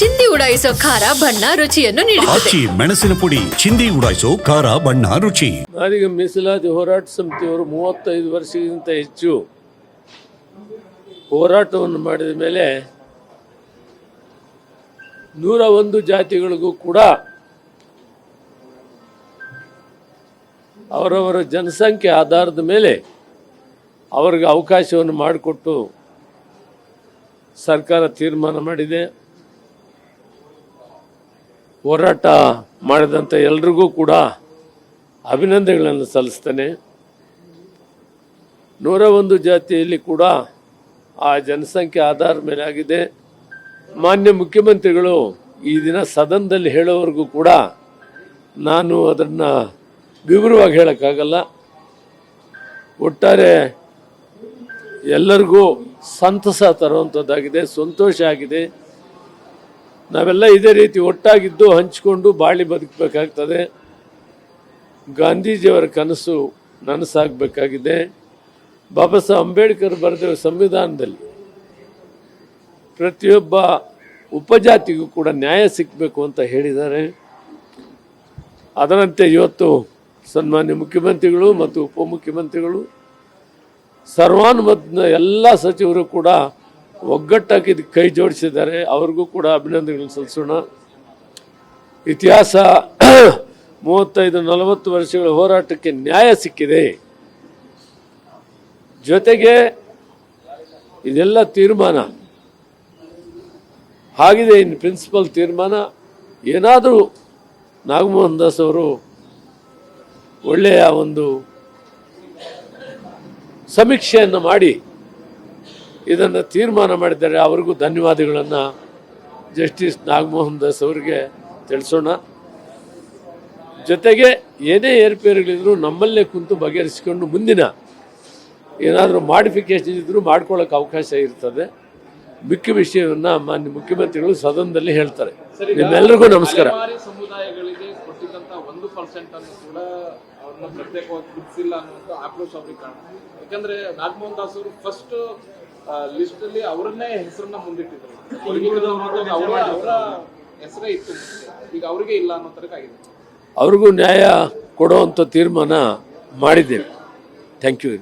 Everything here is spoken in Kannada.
ಚಿಂದಿ ಉಡಾಯಿಸೋ ಖಾರ ಬಣ್ಣ ರುಚಿಯನ್ನು ನೀಡುತ್ತದೆ. ಆಚಿ ಮೆಣಸಿನ ಪುಡಿ ಚಿಂದಿ ಉಡಾಯಿಸೋ ಖಾರ ಬಣ್ಣ ರುಚಿ. ನಾನೀಗ ಮೀಸಲಾತಿ ಹೋರಾಟ ಸಮಿತಿಯವರು ಮೂವತ್ತೈದು ವರ್ಷಕ್ಕಿಂತ ಹೆಚ್ಚು ಹೋರಾಟವನ್ನು ಮಾಡಿದ ಮೇಲೆ ನೂರ ಒಂದು ಜಾತಿಗಳಿಗೂ ಕೂಡ ಅವರವರ ಜನಸಂಖ್ಯೆ ಆಧಾರದ ಮೇಲೆ ಅವರಿಗೆ ಅವಕಾಶವನ್ನು ಮಾಡಿಕೊಟ್ಟು ಸರ್ಕಾರ ತೀರ್ಮಾನ ಮಾಡಿದೆ. ಹೋರಾಟ ಮಾಡಿದಂಥ ಎಲ್ರಿಗೂ ಕೂಡ ಅಭಿನಂದನೆಗಳನ್ನು ಸಲ್ಲಿಸ್ತೇನೆ. ನೂರ ಒಂದು ಜಾತಿಯಲ್ಲಿ ಕೂಡ ಆ ಜನಸಂಖ್ಯೆ ಆಧಾರ ಮೇಲೆ ಆಗಿದೆ. ಮಾನ್ಯ ಮುಖ್ಯಮಂತ್ರಿಗಳು ಈ ದಿನ ಸದನದಲ್ಲಿ ಹೇಳೋವರೆಗೂ ಕೂಡ ನಾನು ಅದನ್ನು ವಿವರವಾಗಿ ಹೇಳೋಕ್ಕಾಗಲ್ಲ. ಒಟ್ಟಾರೆ ಎಲ್ಲರಿಗೂ ಸಂತಸ ತರುವಂಥದ್ದಾಗಿದೆ ಸಂತೋಷ ಆಗಿದೆ. ನಾವೆಲ್ಲ ಇದೇ ರೀತಿ ಒಟ್ಟಾಗಿದ್ದು ಹಂಚಿಕೊಂಡು ಬಾಳಿ ಬದುಕಬೇಕಾಗ್ತದೆ. ಗಾಂಧೀಜಿಯವರ ಕನಸು ನನಸಾಗಬೇಕಾಗಿದೆ. ಬಾಬಾ ಸಾಹೇಬ್ ಅಂಬೇಡ್ಕರ್ ಬರೆದ ಸಂವಿಧಾನದಲ್ಲಿ ಪ್ರತಿಯೊಬ್ಬ ಉಪಜಾತಿಗೂ ಕೂಡ ನ್ಯಾಯ ಸಿಕ್ಕಬೇಕು ಅಂತ ಹೇಳಿದ್ದಾರೆ. ಅದರಂತೆ ಇವತ್ತು ಸನ್ಮಾನ್ಯ ಮುಖ್ಯಮಂತ್ರಿಗಳು ಮತ್ತು ಉಪಮುಖ್ಯಮಂತ್ರಿಗಳು, ಸರ್ವಾನುಮತದ ಎಲ್ಲ ಸಚಿವರು ಕೂಡ ಒಗ್ಗಟ್ಟಾಗಿ ಇದಕ್ಕೆ ಕೈ ಜೋಡಿಸಿದ್ದಾರೆ. ಅವ್ರಿಗೂ ಕೂಡ ಅಭಿನಂದನೆಗಳನ್ನು ಸಲ್ಲಿಸೋಣ ಇತಿಹಾಸ ಮೂವತ್ತೈದು, ನಲವತ್ತು ವರ್ಷಗಳ ಹೋರಾಟಕ್ಕೆ ನ್ಯಾಯ ಸಿಕ್ಕಿದೆ. ಜೊತೆಗೆ ಇದೆಲ್ಲ ತೀರ್ಮಾನ. ಆಗಿದೆ ಇನ್ನು ಪ್ರಿನ್ಸಿಪಲ್ ತೀರ್ಮಾನ. ಏನಾದರೂ ನಾಗಮೋಹನ್ ದಾಸ್ ಅವರು ಒಳ್ಳೆಯ ಒಂದು ಸಮೀಕ್ಷೆಯನ್ನು ಮಾಡಿ ಇದನ್ನು ತೀರ್ಮಾನ ಮಾಡಿದ್ದಾರೆ. ಅವರಿಗೂ ಧನ್ಯವಾದಗಳನ್ನು ಜಸ್ಟಿಸ್ ನಾಗಮೋಹನ್ ದಾಸ್ ಅವರಿಗೆ ತಿಳಿಸೋಣ. ಜೊತೆಗೆ ಏನೇ ಏರ್ಪೇರುಗಳಿದ್ರು ನಮ್ಮಲ್ಲೇ ಕುಂತು ಬಗೆಹರಿಸಿಕೊಂಡು ಮುಂದಿನ ಏನಾದರೂ ಮಾಡಿಫಿಕೇಶನ್ ಇದ್ದರೂ ಮಾಡ್ಕೊಳ್ಳೋಕೆ ಅವಕಾಶ ಇರ್ತದೆ. ಮಿಕ್ಕ ವಿಷಯವನ್ನು ಮಾನ್ಯ ಮುಖ್ಯಮಂತ್ರಿಗಳು ಸದನದಲ್ಲಿ ಹೇಳ್ತಾರೆ. ನಿಮ್ಮೆಲ್ಲರಿಗೂ ನಮಸ್ಕಾರ. ಕೊಟ್ಟಿದ್ದಂತ ಒಂದು ಪರ್ಸೆಂಟ್ ಅನ್ನು ಕೂಡ ಅವ್ರನ್ನ ಪ್ರತ್ಯೇಕವಾಗಿ ಗುರುತಿಸಿಲ್ಲ ಅನ್ನುವಂಥ ಆಕ್ರೋಶ ಅವ್ರಿಗೆ ಕಾರಣ. ಯಾಕಂದ್ರೆ ನಾಗಮೋಹನ್ ದಾಸ್ ಅವರು ಫಸ್ಟ್ ಲಿಸ್ಟ್ ಅಲ್ಲಿ ಅವರನ್ನೇ ಹೆಸರನ್ನ ಮುಂದಿಟ್ಟಿದ್ರು. ಅವರ ಹೆಸರೇ ಇತ್ತು ಈಗ ಅವರಿಗೆ ಇಲ್ಲ ಅನ್ನೋ ತರಕ ಆಗಿದೆ. ಅವ್ರಿಗೂ ನ್ಯಾಯ ಕೊಡುವಂತ ತೀರ್ಮಾನ ಮಾಡಿದ್ದೇವೆ. Thank you